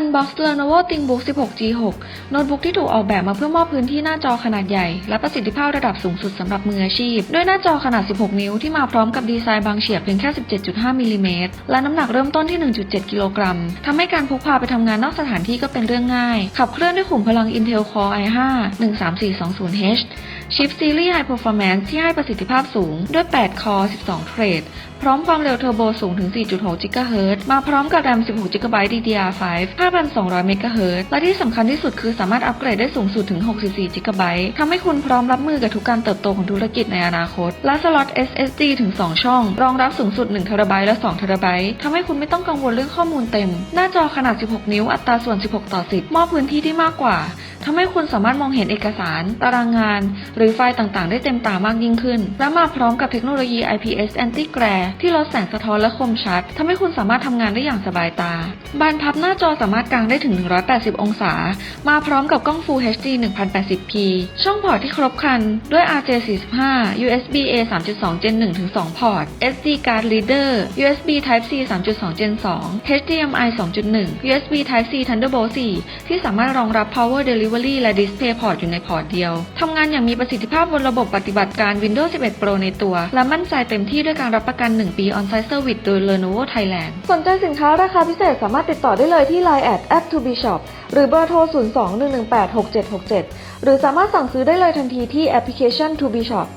Unbox Lenovo ThinkBook 16G6 โน้ตบุ๊กที่ถูกออกแบบมาเพื่อมอบพื้นที่หน้าจอขนาดใหญ่ และประสิทธิภาพระดับสูงสุดสำหรับมืออาชีพ ด้วยหน้าจอขนาด 16 นิ้วที่มาพร้อมกับดีไซน์บางเฉียบเพียงแค่ 17.5มิลลิเมตรและน้ำหนักเริ่มต้นที่ 1.7 กิโลกรัมทำให้การพกพาไปทำงานนอกสถานที่ก็เป็นเรื่องง่าย ขับเคลื่อนด้วยขุมพลัง Intel Core i5 13420H ชิปซีรีส์ High Performance ที่ให้ประสิทธิภาพสูงด้วย 8 คอ12 เทรด พร้อมความเร็วเทอร์โบสูงถึง 4.6 GHz มาพร้อมกับ RAM 16 GB DDR5 5,200 เมกะเฮิร์และที่สำคัญที่สุดคือสามารถอัปเกรดได้สูงสุดถึง 64 จิกาไบต์ทำให้คุณพร้อมรับมือกับทุกการเติบโตของธุรกิจในอนาคต และสล็อต SSD ถึง 2 ช่อง รองรับสูงสุด1เทราไบต์และ2เทราไบต์ทำให้คุณไม่ต้องกังวลเรื่องข้อมูลเต็ม หน้าจอขนาด 16 นิ้วอัตราส่วน 16 ต่อ 10 มอบพื้นที่ที่มากกว่า ทำให้คุณสามารถมองเห็นเอกสาร ตารางงาน หรือไฟล์ต่างๆ ได้เต็มตามากยิ่งขึ้น และมาพร้อมกับเทคโนโลยี IPS Anti Glare ที่ลดแสงสะท้อนและคมชัดทำให้คุณสามารถทำงานได้อย่างสบายตา บานพับหน้าจอสามารถกางได้ถึง 180 องศา มาพร้อมกับกล้อง Full HD 1080p ช่องพอร์ตที่ครบครันด้วย RJ45 USB A 3.2 Gen 1ถึง2พอร์ต SD card reader USB Type C 3.2 Gen 2 HDMI 2.1 USB Type C Thunderbolt 4 ที่สามารถรองรับ Power Delivery และ Display Port อยู่ในพอร์ตเดียว ทำงานอย่างมีประสิทธิภาพบนระบบปฏิบัติการ Windows 11 Pro ในตัว และมั่นใจเต็มที่ด้วยการรับประกัน 1 ปี On-site Service โดย Lenovo Thailand สนใจสินค้าราคาพิเศษสามารถติดต่อได้เลยที่ Line at at to be shop หรือเบอร์โทร 02-118-6767 หรือสามารถสั่งซื้อได้เลยทันทีที่แอปพลิเคชัน to be shop